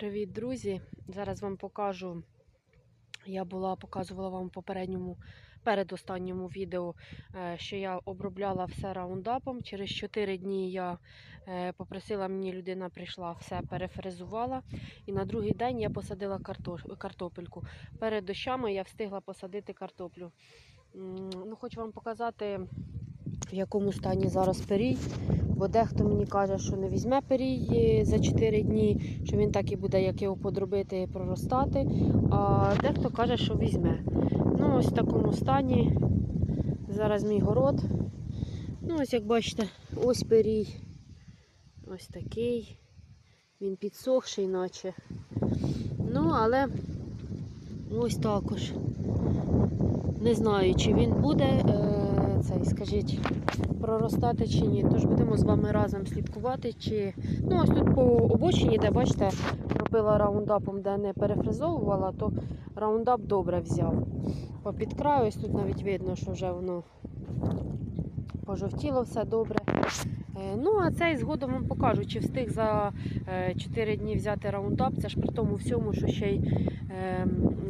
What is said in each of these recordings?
Привіт, друзі! Зараз вам покажу. Я була показувала вам в попередньому, передостанньому відео, е, що я обробляла все раундапом. Через 4 дні я е, попросила мені, людина прийшла, все перефрезувала. І на другий день я посадила картопельку. Перед дощами я встигла посадити картоплю. Ну, хочу вам показати, в якому стані зараз перій. Бо дехто мені каже, що не візьме перій е, за 4 дні, що він так і буде, як його подробити, проростати. А дехто каже, що візьме. Ну, ось в такому стані. Зараз мій город. Ну, ось як бачите, ось перій. Ось такий. Він підсохший, наче. Ну, але ось також. Не знаю, чи він буде е, цей, скажіть, проростати чи ні. Тож будемо з вами разом слідкувати. Чи... Ну, ось тут по обочині, де бачите, робила раундапом, де не перефризовувала, то раундап добре взяв. По підкраю, ось тут навіть видно, що вже воно пожовтіло все добре. Е, Ну, а цей згодом вам покажу, чи встиг за 4 дні взяти раундап. Це ж при тому всьому, що ще й, е,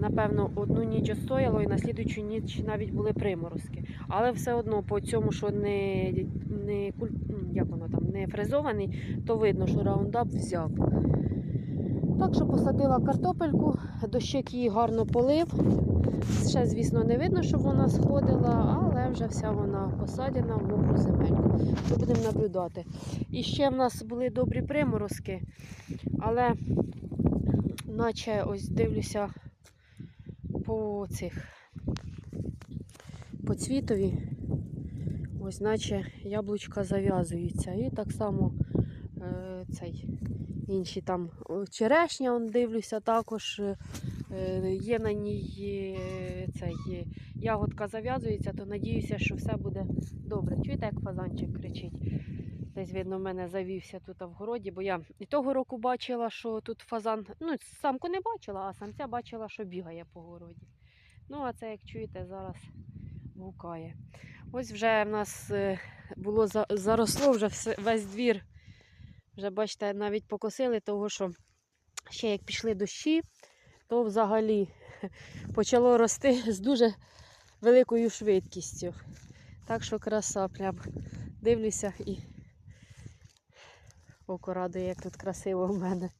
напевно, одну ніч стояло і на слідучу ніч навіть були приморозки. Але все одно по цьому, що не, не, як воно там, не фрезований, то видно, що раундап взяв. Так що посадила картопельку, дощик її гарно полив. Ще, звісно, не видно, щоб вона сходила, але вже вся вона посадена в мокру земельку. То будемо наблюдати. І ще в нас були добрі приморозки, але наче ось дивлюся по цих по цвітові. Ось наче яблучка зав'язуються. І так само цей інші там черешня, он дивлюся, також е, е, є на ній е, цей е, ягодка зав'язується, то надіюся, що все буде добре. Чуєте, як фазанчик кричить? Десь, видно, в мене завівся тут в городі, бо я і того року бачила, що тут фазан, ну, самку не бачила, а самця бачила, що бігає по городі. Ну, а це, як чуєте, зараз гукає. Ось вже в нас е, було заросло вже весь двір. Вже бачите, навіть покосили, того що ще як пішли дощі, то взагалі почало рости з дуже великою швидкістю. Так що краса, прям дивлюся і око радує, як тут красиво в мене.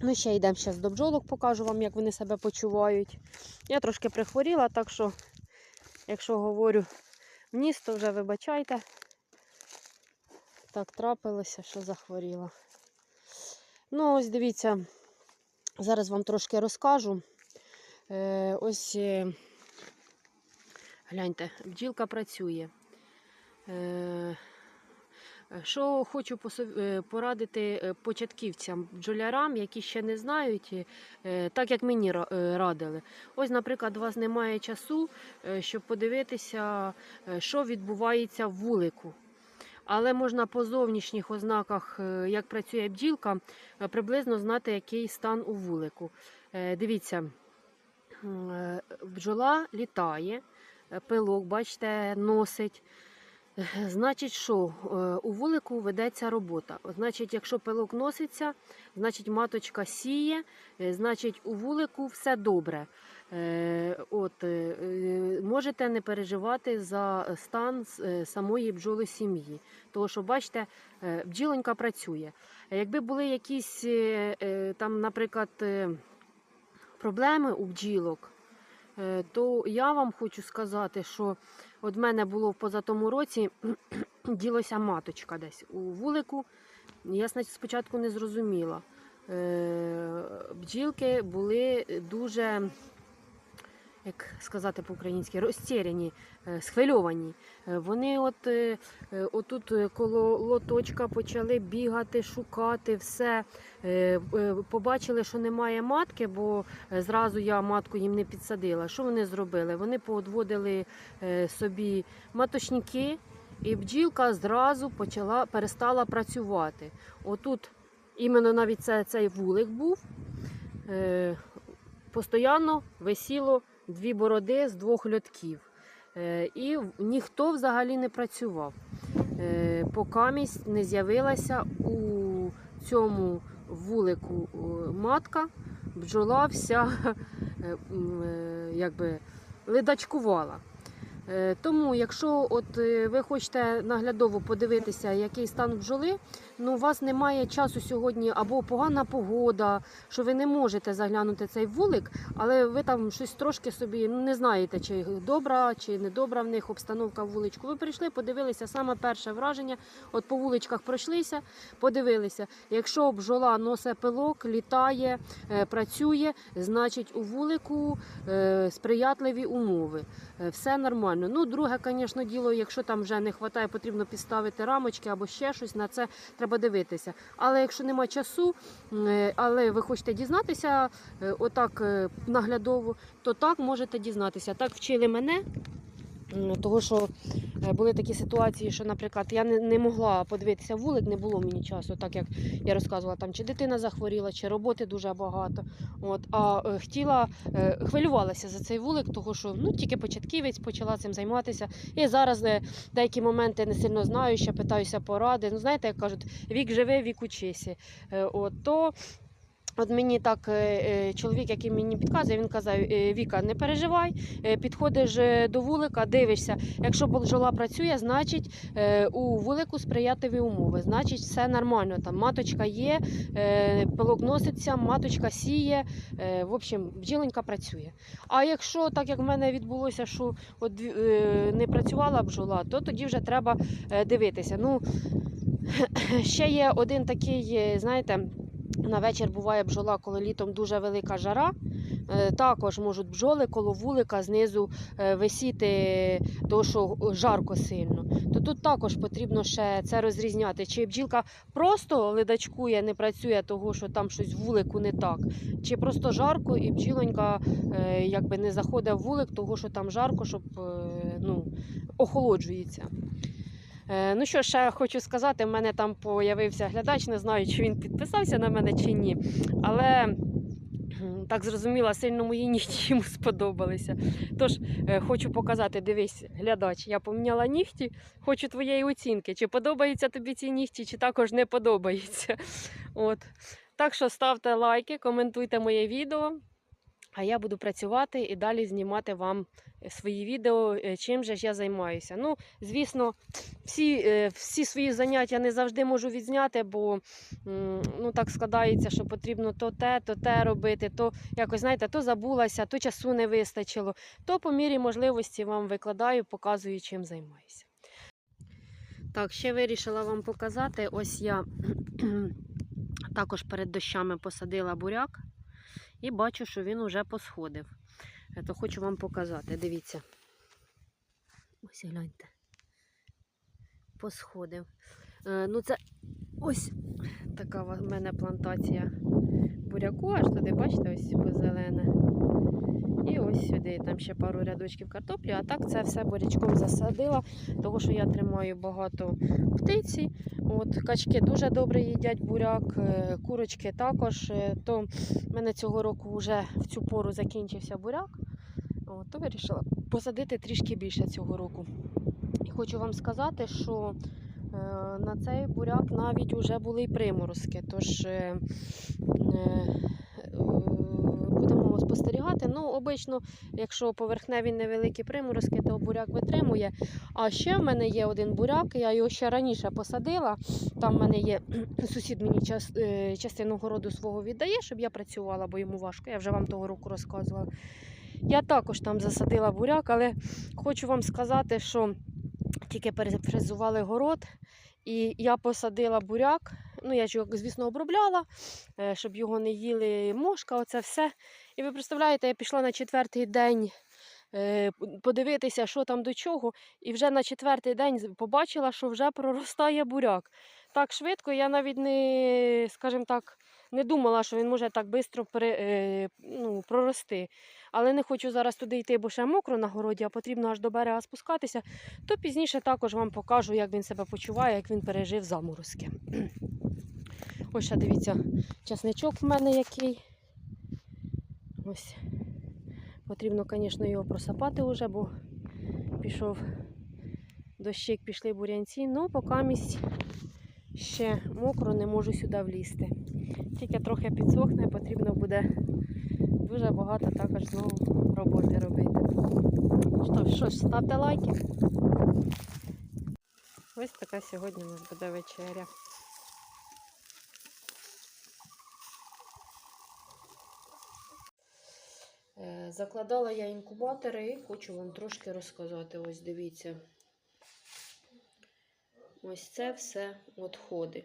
Ну, ще йдемо зараз до бджолок, покажу вам, як вони себе почувають. Я трошки прихворіла, так що, якщо говорю вніс, то вже вибачайте. Так трапилося, що захворіла. Ну, ось дивіться, зараз вам трошки розкажу. Е, ось е, гляньте, бджілка працює. Е, що хочу е, порадити е, початківцям, бджолярам, які ще не знають, так як мені радили. Ось, наприклад, у вас немає часу, щоб подивитися, що відбувається в вулику. Але можна по зовнішніх ознаках, е, як працює бджілка, е, приблизно знати, який стан у вулику. Е, Дивіться, бджола літає, пилок, бачите, носить. Значить, що у вулику ведеться робота. Значить, якщо пилок носиться, значить маточка сіє, значить у вулику все добре. Е, От, е, е, можете не переживати за стан самої бджоли сім'ї. Тому що, бачите, бджілонька працює. Якби були якісь там, наприклад, проблеми у бджілок, то я вам хочу сказати, що от в мене було в позатому році ділося маточка десь у вулику. Я спочатку не зрозуміла. Бджілки були дуже, як сказати по-українськи, розтіряні, е, схвильовані. Е, Вони от, е, отут коло лоточка почали бігати, шукати все. Побачили, що немає матки, бо зразу я матку їм не підсадила. Що вони зробили? Вони поодводили собі маточники, і бджілка зразу почала перестала працювати. Отут іменно навіть це, цей вулик був. Постоянно висіло дві бороди з двох льотків. Е, І ніхто взагалі не працював. Е, Поки не з'явилася у цьому вулику е, матка, бджола вся якби ледачкувала. Тому, якщо от ви хочете наглядово подивитися, який стан бджоли, ну у вас немає часу сьогодні або погана погода, що ви не можете заглянути цей вулик, але ви там щось трошки собі ну, не знаєте, чи добра, чи не добра в них обстановка в вуличку. Ви прийшли, подивилися саме перше враження. От по вуличках пройшлися, подивилися. Якщо бджола носить пилок, літає, е, працює, значить у вулику е, сприятливі умови. Е, Все нормально. Ну, друге, звісно, діло, якщо там вже не вистачає, потрібно підставити рамочки або ще щось, на це треба дивитися. Але якщо нема часу, е, але ви хочете дізнатися е, отак е, наглядово, то так можете дізнатися. Так вчили мене. М, Того, що е, були такі ситуації, що, наприклад, я не, могла подивитися вулик, не було мені часу, так як я розказувала, там чи дитина захворіла, чи роботи дуже багато. От, а е, хотіла, е, хвилювалася за цей вулик, того що ну, тільки початківець почала цим займатися. І зараз деякі моменти не сильно знаю, ще питаюся поради. Ну, знаєте, як кажуть, вік живи, вік учися. От, то От мені так е, е, чоловік, який мені підказує, він казав: «Е, Віка, не переживай, підходиш до вулика, дивишся. Якщо бджола працює, значить у вулику сприятливі умови. Значить, все нормально. Там маточка є, пилок носиться, маточка сіє. В общем, бджіленька працює. А якщо так як в мене відбулося, що от, не працювала бджола, то тоді вже треба дивитися. Ну, ще є один такий, знаєте. На вечір буває бджола, коли літом дуже велика жара. Е, Також можуть бджоли коло вулика знизу е, висіти, тому що жарко сильно. То тут також потрібно ще це розрізняти. Чи бджілка просто ледачкує, не працює, того що там щось в вулику не так, чи просто жарко і бджілонька е, якби не заходить в вулик, того що там жарко, щоб ну, охолоджується. Е, Ну що ще хочу сказати, в мене там появився глядач, не знаю, чи він підписався на мене чи ні. Але так зрозуміла, сильно мої нігті йому сподобалися. Тож е, хочу показати, дивись, глядач, я поміняла нігті, хочу твоєї оцінки. Чи подобаються тобі ці нігті, чи також не подобаються. От. Так що ставте лайки, коментуйте моє відео. А я буду працювати і далі знімати вам е, свої відео, е, чим же ж я займаюся. Ну, звісно, всі, е, всі свої заняття не завжди можу відзняти, бо ну, так складається, що потрібно то те, то те робити, то якось, знаєте, то забулася, то часу не вистачило, то по мірі можливості вам викладаю, показую, чим займаюся. Так, ще вирішила вам показати. Ось я також перед дощами посадила буряк і бачу, що він уже посходив. Це хочу вам показати. Дивіться. Ось гляньте. Посходив. Е, ну, це ось така в мене плантація буряку, аж туди, бачите, ось позелене. І ось сюди, там ще пару рядочків картоплі, а так це все бурячком засадила, тому що я тримаю багато птиці. От, качки дуже добре їдять буряк, е, курочки також. е, То в мене цього року вже в цю пору закінчився буряк. От, то вирішила посадити трішки більше цього року. І хочу вам сказати, що е, на цей буряк навіть вже були й приморозки. Тож будемо спостерігати. Ну, обично, якщо поверхневі невеликі приморозки, то буряк витримує. А ще в мене є один буряк, я його ще раніше посадила. Там в мене є сусід мені час, е, частину городу свого віддає, щоб я працювала, бо йому важко. Я вже вам того року розказувала. Я також там засадила буряк, але хочу вам сказати, що тільки перефрезували город, і я посадила буряк. Ну, я ж його, звісно, обробляла, е, щоб його не їли мошка, оце все. І ви представляєте, я пішла на четвертий день е, подивитися, що там до чого. І вже на четвертий день побачила, що вже проростає буряк. Так швидко, я навіть не, скажімо так, не думала, що він може так швидко ну, прорости. Але не хочу зараз туди йти, бо ще мокро на городі, а потрібно аж до берега спускатися. То пізніше також вам покажу, як він себе почуває, як він пережив заморозки. Ось ще дивіться, часничок в мене який. Ось. Потрібно, звісно, його просапати вже, бо пішов дощик, пішли бурянці. Ну, поки місць ще мокро, не можу сюди влізти. Тільки трохи підсохне, потрібно буде дуже багато також знову роботи робити. Що, що ж, ставте лайки. Ось така сьогодні у нас буде вечеря. Е, Закладала я інкубатори і хочу вам трошки розказати. Ось дивіться. Ось це все відходи.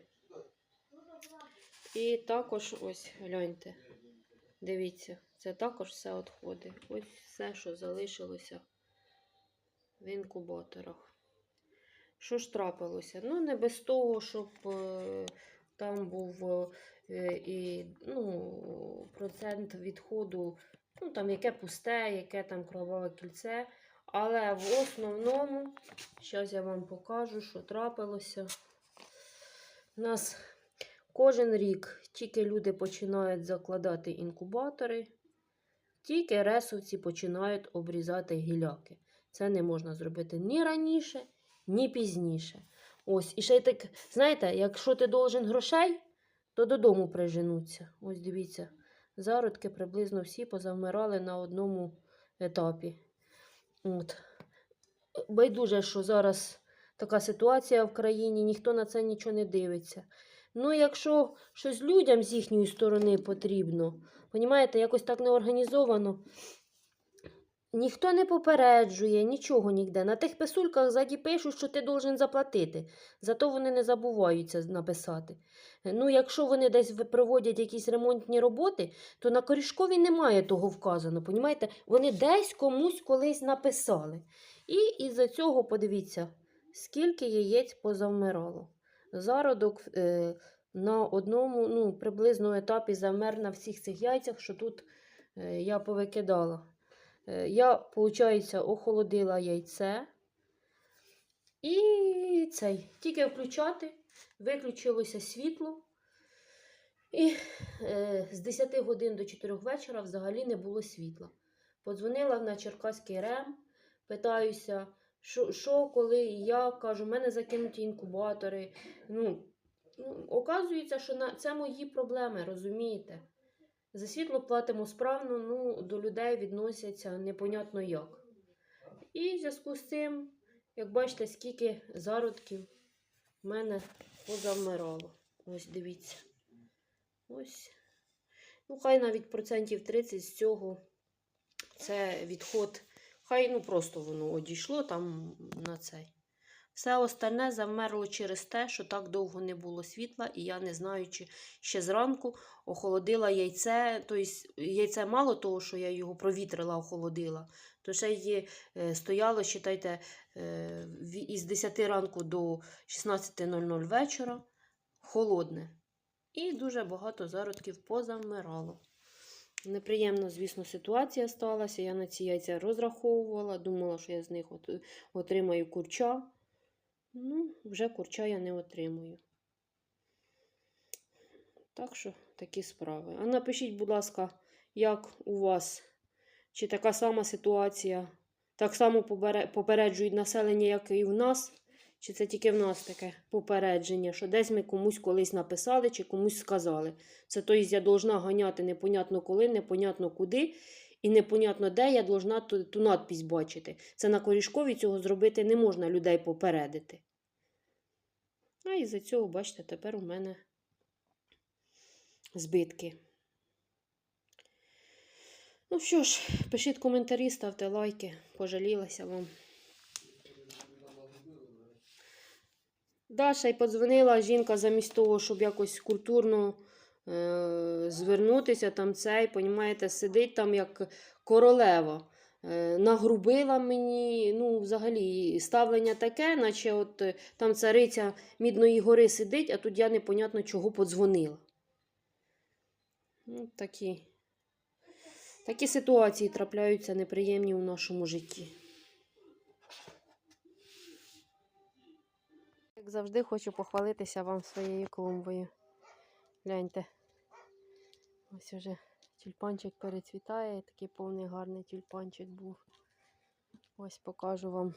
І також ось гляньте. Дивіться, це також все відходи. Ось все, що залишилося в інкубаторах. Що ж трапилося? Ну, не без того, щоб е, там був е, і ну, процент відходу, ну там яке пусте, яке там кроваве кільце. Але в основному, зараз я вам покажу, що трапилося. У нас кожен рік тільки люди починають закладати інкубатори, тільки ресовці починають обрізати гіляки. Це не можна зробити ні раніше, ні пізніше. Ось, і ще й так, знаєте, якщо ти должен грошей, то додому приженуться. Ось дивіться, зародки приблизно всі позавмирали на одному етапі. От. Байдуже, що зараз така ситуація в країні, ніхто на це нічого не дивиться. Ну, якщо щось людям з їхньої сторони потрібно, понімаєте, якось так не організовано. Ніхто не попереджує, нічого ніде. На тих писульках ззаді пишуть, що ти должен заплатити. Зато вони не забуваються написати. Ну, якщо вони десь проводять якісь ремонтні роботи, то на корішкові немає того вказано. Понімаєте? Вони десь комусь колись написали. І із-за цього подивіться, скільки яєць позавмирало. Зародок е, на одному ну, приблизно етапі завмер на всіх цих яйцях, що тут е, я повикидала. Е, Я, виходить, охолодила яйце. І цей, тільки включати, виключилося світло. І е, з 10 годин до 4 вечора взагалі не було світла. Подзвонила на Черкаський РЕМ, питаюся, що, коли як. Кажу, в мене закинуті інкубатори. Ну, ну, оказується, що на, це мої проблеми, розумієте? За світло платимо справно, ну, до людей відносяться непонятно як. І в зв'язку з цим, як бачите, скільки зародків в мене позавмирало. Ось дивіться. Ось. Ну, хай навіть процентів 30 з цього це відход. Хай ну просто воно одійшло там на цей. Все остальне завмерло через те, що так довго не було світла, і я не знаю, ще зранку охолодила яйце. Тобто яйце мало того, що я його провітрила, охолодила, то ще й е, стояло, считайте, е, із 10 ранку до 16.00 вечора холодне. І дуже багато зародків позамирало. Неприємна, звісно, ситуація сталася. Я на ці яйця розраховувала, думала, що я з них отримаю курча. Ну, вже курча я не отримую. Так що такі справи. А напишіть, будь ласка, як у вас? Чи така сама ситуація? Так само попереджують населення, як і в нас? Чи це тільки в нас таке попередження, що десь ми комусь колись написали чи комусь сказали. Це тобто я должна ганяти непонятно коли, непонятно куди, і непонятно де я должна ту, ту надпись бачити. Це на корішкові цього зробити не можна людей попередити. А із-за цього, бачите, тепер у мене збитки. Ну що ж, пишіть коментарі, ставте лайки. Пожалілася вам. Даша й подзвонила жінка замість того, щоб якось культурно звернутися, там цей, понімаєте, сидить там як королева. Е, нагрубила мені, ну, взагалі, ставлення таке, наче от е, там цариця Мідної гори сидить, а тут я непонятно чого подзвонила. Ну, такі, такі ситуації трапляються неприємні у нашому житті. Як завжди, хочу похвалитися вам своєю клумбою. Гляньте. Ось уже тюльпанчик перецвітає, такий повний гарний тюльпанчик був. Ось покажу вам.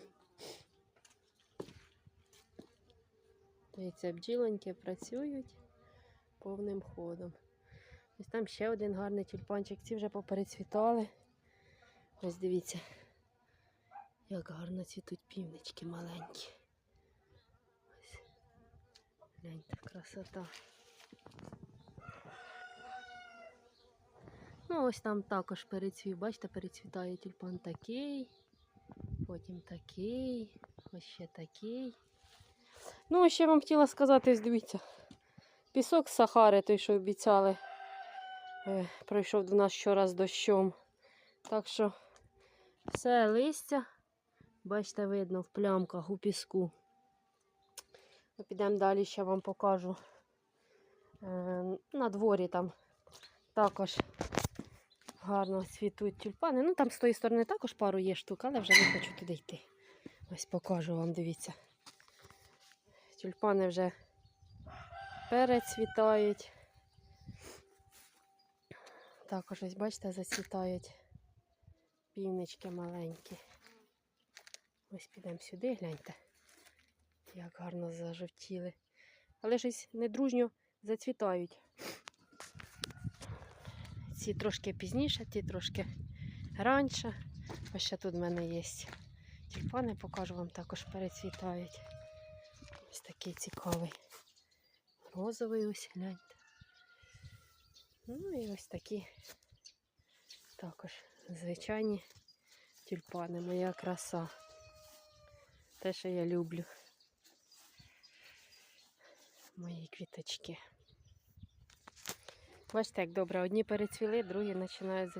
Дивіться, бджілоньки працюють повним ходом. Ось там ще один гарний тюльпанчик. Ці вже поперецвітали. Ось дивіться, як гарно цвітуть півнички маленькі. Ось. Гляньте, красота. Ну, ось там також перецвів. Бачите, перецвітає тюльпан такий, потім такий, ось ще такий. Ну, ще вам хотіла сказати, дивіться. Пісок Сахари, той, що обіцяли, е, пройшов до нас щораз дощом. Так що все листя, бачите, видно в плямках у піску. Ми підемо далі, ще вам покажу. Е, на дворі там також гарно цвітуть тюльпани. Ну там з тої сторони також пару є штук, але вже не хочу туди йти. Ось покажу вам, дивіться. Тюльпани вже перецвітають. Також ось, бачите, зацвітають півнички маленькі. Ось підемо сюди, гляньте, як гарно зажовтіли. Але щось недружньо зацвітають. Ці трошки пізніше, ті трошки раніше. Ось ще тут в мене є тюльпани, покажу вам також перецвітають. Ось такий цікавий. Розовий ось гляньте. Ну і ось такі також звичайні тюльпани. Моя краса. Те, що я люблю. Мої квіточки. Бачите, як добре. Одні перецвіли, другі починають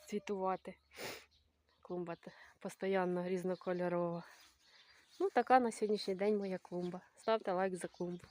зацвітувати. Клумба постійно різнокольорова. Ну, така на сьогоднішній день моя клумба. Ставте лайк за клумбу.